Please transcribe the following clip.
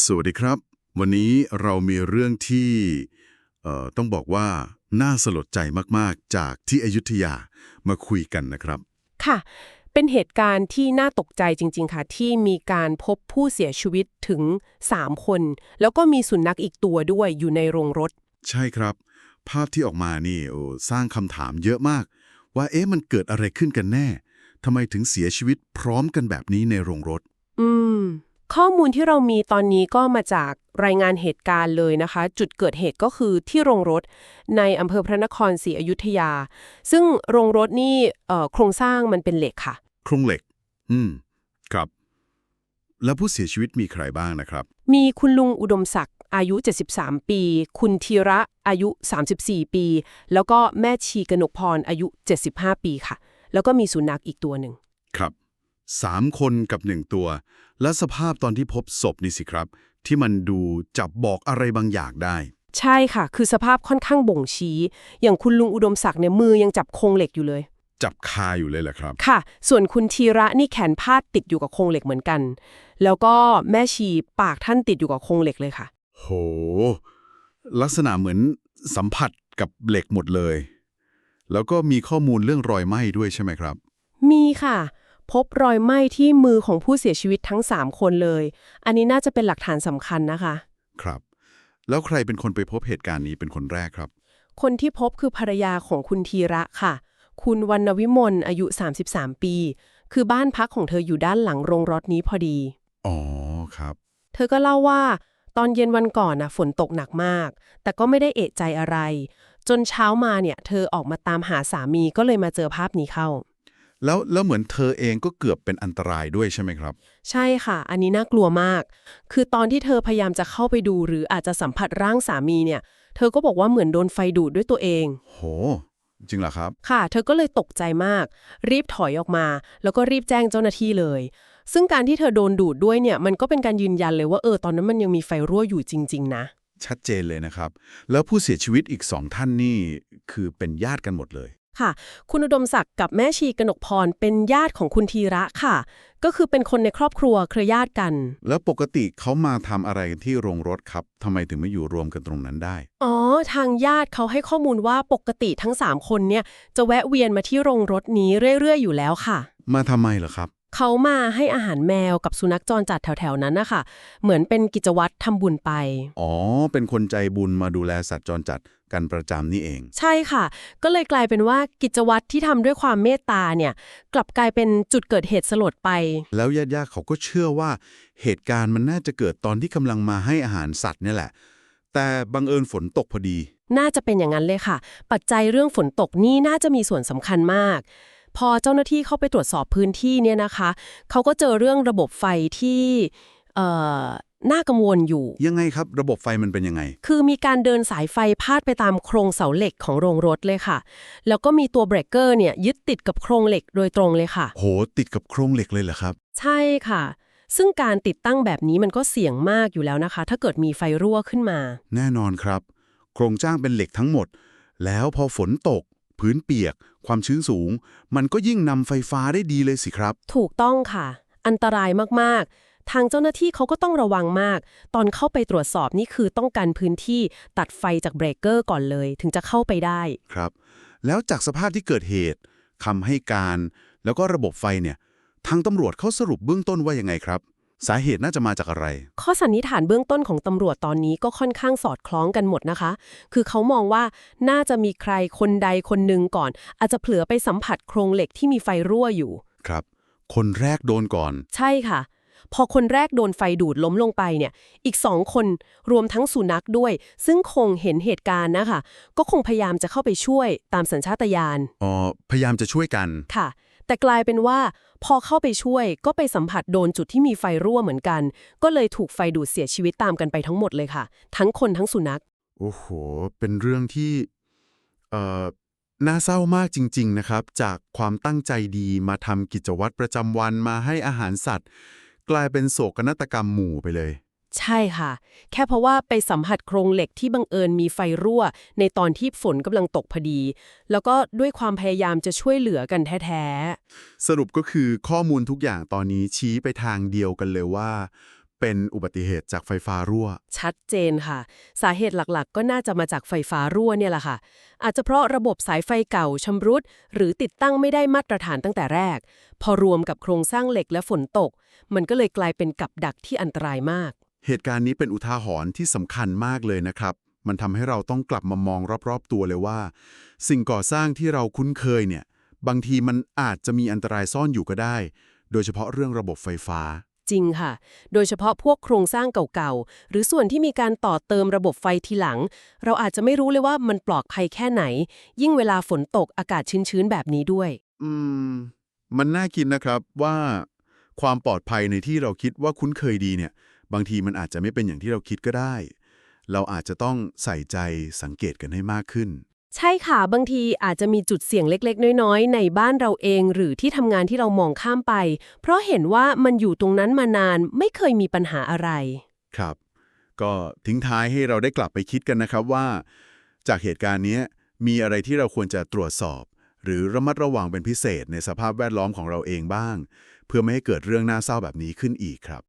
สวัสดีครับ วันนี้เรามีเรื่องที่เอ่อต้องบอกว่าน่าสลดใจมากๆ จากที่อยุธยามาคุยกันนะครับ ค่ะ เป็นเหตุการณ์ที่น่าตกใจจริง ๆ ค่ะ ที่มีการพบผู้เสียชีวิตถึง 3 คน แล้วก็มีสุนัขอีกตัวด้วยอยู่ในโรงรถ ใช่ครับ ภาพที่ออกมานี่โอ้สร้างคำถามเยอะมาก ว่าเอ๊ะมันเกิดอะไรขึ้นกันแน่ทำไมถึงเสียชีวิตพร้อมกันแบบนี้ในโรงรถ อืม ข้อมูลที่เรามีตอนนี้ก็มาจากรายงานเหตุการณ์เลยนะคะ จุดเกิดเหตุก็คือที่โรงรถในอำเภอพระนครศรีอยุธยา ซึ่งโรงรถนี่เอ่อโครงสร้างมันเป็นเหล็กค่ะ โครงเหล็ก อืม ครับ แล้วผู้เสียชีวิตมีใครบ้างนะครับ มีคุณลุงอุดมศักดิ์อายุ 73 ปี คุณธีระอายุ 34 ปี แล้วก็แม่ชีกนกพรอายุ 75 ปีค่ะ แล้วก็มีสุนัขอีกตัวหนึ่ง ครับ สามคนกับหนึ่งตัว และสภาพตอนที่พบศพนี่สิครับ ที่มันดูจับบอกอะไรบางอย่างได้ ใช่ค่ะ คือสภาพค่อนข้างบ่งชี้ อย่างคุณลุงอุดมศักดิ์เนี่ยมือยังจับโครงเหล็กอยู่เลย จับคาอยู่เลยแหละครับ ค่ะ ส่วนคุณธีระนี่แขนพาดติดอยู่กับโครงเหล็กเหมือนกัน แล้วก็แม่ชีปากท่านติดอยู่กับโครงเหล็กเลยค่ะ โห ลักษณะเหมือนสัมผัสกับเหล็กหมดเลย แล้วก็มีข้อมูลเรื่องรอยไหม้ด้วยใช่ไหมครับ มีค่ะ พบรอยไหม้ที่มือของผู้เสียชีวิตทั้ง 3 คนเลย อันนี้น่าจะเป็นหลักฐานสำคัญนะคะ ครับ แล้วใครเป็นคนไปพบเหตุการณ์นี้เป็นคนแรกครับ คนที่พบคือภรรยาของคุณธีระค่ะ คุณวรรณวิมลอายุ 33 ปี คือบ้านพักของเธออยู่ด้านหลังโรงรถนี้พอดี อ๋อครับ เธอก็เล่าว่า ตอนเย็นวันก่อนนะฝนตกหนักมาก แต่ก็ไม่ได้เอะใจอะไร จนเช้ามาเนี่ย เธอออกมาตามหาสามีก็เลยมาเจอภาพนี้เข้า แล้วแล้วเหมือนเธอเองก็เกือบเป็นอันตรายด้วยใช่ไหมครับ ใช่ค่ะ อันนี้น่ากลัวมาก คือตอนที่เธอพยายามจะเข้าไปดูหรืออาจจะสัมผัสร่างสามีเนี่ย เธอก็บอกว่าเหมือนโดนไฟดูดด้วยตัวเอง โห จริงเหรอครับ ค่ะ เธอก็เลยตกใจมาก รีบถอยออกมา แล้วก็รีบแจ้งเจ้าหน้าที่เลย ซึ่งการที่เธอโดนดูดด้วยเนี่ย มันก็เป็นการยืนยันเลยว่าเออตอนนั้นมันยังมีไฟรั่วอยู่จริง ๆ นะชัดเจนเลยนะครับ แล้วผู้เสียชีวิตอีกสองท่านนี่คือเป็นญาติกันหมดเลย ค่ะ คุณอุดมศักดิ์กับแม่ชีกนกพรเป็นญาติของคุณธีระค่ะ ก็คือเป็นคนในครอบครัวเครือญาติกัน แล้วปกติเขามาทำอะไรกันที่โรงรถครับทำไมถึงไม่อยู่รวมกันตรงนั้นได้ อ๋อ ทางญาติเขาให้ข้อมูลว่าปกติทั้ง 3 คนเนี่ย จะแวะเวียนมาที่โรงรถนี้เรื่อย ๆ อยู่แล้วค่ะ มาทำไมเหรอครับ เขามาให้อาหารแมวกับสุนัขจรจัดแถวๆนั้นนะคะเหมือนเป็นกิจวัตรทำบุญไป อ๋อ เป็นคนใจบุญมาดูแลสัตว์จรจัดกันประจำนี่เอง ใช่ค่ะ ก็เลยกลายเป็นว่ากิจวัตรที่ทำด้วยความเมตตาเนี่ย กลับกลายเป็นจุดเกิดเหตุสลดไป แล้วญาติๆเขาก็เชื่อว่า เหตุการณ์มันน่าจะเกิดตอนที่กำลังมาให้อาหารสัตว์เนี่ยแหละ แต่บังเอิญฝนตกพอดี น่าจะเป็นอย่างนั้นเลยค่ะ ปัจจัยเรื่องฝนตกนี่น่าจะมีส่วนสำคัญมาก พอเจ้าหน้าที่เข้าไปตรวจสอบพื้นที่เนี่ยนะคะเขาก็เจอเรื่องระบบไฟที่เอ่อน่ากังวลอยู่ ยังไงครับ ระบบไฟมันเป็นยังไง คือมีการเดินสายไฟพาดไปตามโครงเสาเหล็กของโรงรถเลยค่ะ แล้วก็มีตัวเบรกเกอร์เนี่ยยึดติดกับโครงเหล็กโดยตรงเลยค่ะ โห ติดกับโครงเหล็กเลยเหรอครับ ใช่ค่ะ ซึ่งการติดตั้งแบบนี้มันก็เสี่ยงมากอยู่แล้วนะคะ ถ้าเกิดมีไฟรั่วขึ้นมา แน่นอนครับ โครงจ้างเป็นเหล็กทั้งหมด แล้วพอฝนตก พื้นเปียก ความชื้นสูง มันก็ยิ่งนำไฟฟ้าได้ดีเลยสิครับ ถูกต้องค่ะ อันตรายมากๆ ทางเจ้าหน้าที่เขาก็ต้องระวังมาก ตอนเข้าไปตรวจสอบนี่คือต้องการพื้นที่ตัดไฟจากเบรกเกอร์ก่อนเลย ถึงจะเข้าไปได้ ครับ แล้วจากสภาพที่เกิดเหตุคำให้การ แล้วก็ระบบไฟเนี่ย ทางตำรวจเขาสรุปเบื้องต้นว่ายังไงครับ สาเหตุน่าจะมาจากอะไร ข้อสันนิษฐานเบื้องต้นของตำรวจตอนนี้ก็ค่อนข้างสอดคล้องกันหมดนะคะ คือเขามองว่าน่าจะมีใครคนใดคนหนึ่งก่อน อาจจะเผลอไปสัมผัสโครงเหล็กที่มีไฟรั่วอยู่ ครับ คนแรกโดนก่อน ใช่ค่ะ พอคนแรกโดนไฟดูดล้มลงไปเนี่ย อีกสองคนรวมทั้งสุนัขด้วย ซึ่งคงเห็นเหตุการณ์นะคะ ก็คงพยายามจะเข้าไปช่วยตามสัญชาตญาณอ๋อพยายามจะช่วยกัน ค่ะ แต่กลายเป็นว่า พอเข้าไปช่วยก็ไปสัมผัสโดนจุดที่มีไฟรั่วเหมือนกัน ก็เลยถูกไฟดูดเสียชีวิตตามกันไปทั้งหมดเลยค่ะ ทั้งคนทั้งสุนัข โอ้โห เป็นเรื่องที่เอ่อน่าเศร้ามากจริง ๆ นะครับ จากความตั้งใจดีมาทำกิจวัตรประจำวันมาให้อาหารสัตว์ กลายเป็นโศกนาฏกรรมหมู่ไปเลย ใช่ค่ะ แค่เพราะว่าไปสัมผัสโครงเหล็กที่บังเอิญมีไฟรั่ว ในตอนที่ฝนกำลังตกพอดี แล้วก็ด้วยความพยายามจะช่วยเหลือกันแท้สรุปก็คือข้อมูลทุกอย่างตอนนี้ชี้ไปทางเดียวกันเลยว่า เป็นอุบัติเหตุจากไฟฟ้ารั่วชัดเจนค่ะ สาเหตุหลักๆ ก็น่าจะมาจากไฟฟ้ารั่วเนี่ยแหละค่ะ อาจจะเพราะระบบสายไฟเก่าชำรุด หรือติดตั้งไม่ได้มาตรฐานตั้งแต่แรก พอรวมกับโครงสร้างเหล็กและฝนตก มันก็เลยกลายเป็นกับดักที่อันตรายมาก เหตุการณ์นี้เป็นอุทาหรณ์ที่สำคัญมากเลยนะครับ มันทำให้เราต้องกลับมามองรอบๆตัวเลยว่า สิ่งก่อสร้างที่เราคุ้นเคยเนี่ย บางทีมันอาจจะมีอันตรายซ่อนอยู่ก็ได้ โดยเฉพาะเรื่องระบบไฟฟ้า จริงค่ะ โดยเฉพาะพวกโครงสร้างเก่าๆ หรือส่วนที่มีการต่อเติมระบบไฟทีหลัง เราอาจจะไม่รู้เลยว่ามันปลอดภัยแค่ไหน ยิ่งเวลาฝนตกอากาศชื้นๆแบบนี้ด้วย อืม มันน่าคิดนะครับว่า ความปลอดภัยในที่เราคิดว่าคุ้นเคยดีเนี่ย บางทีมันอาจจะไม่เป็นอย่างที่เราคิดก็ได้ เราอาจจะต้องใส่ใจสังเกตกันให้มากขึ้น ใช่ค่ะ บางทีอาจจะมีจุดเสี่ยงเล็ก ๆ น้อยๆ ในบ้านเราเองหรือที่ทำงานที่เรามองข้ามไป เพราะเห็นว่ามันอยู่ตรงนั้นมานานไม่เคยมีปัญหาอะไร ครับ ก็ทิ้งท้ายให้เราได้กลับไปคิดกันนะครับว่า จากเหตุการณ์เนี้ยมีอะไรที่เราควรจะตรวจสอบ หรือระมัดระวังเป็นพิเศษในสภาพแวดล้อมของเราเองบ้าง เพื่อไม่ให้เกิดเรื่องน่าเศร้าแบบนี้ขึ้นอีกครับ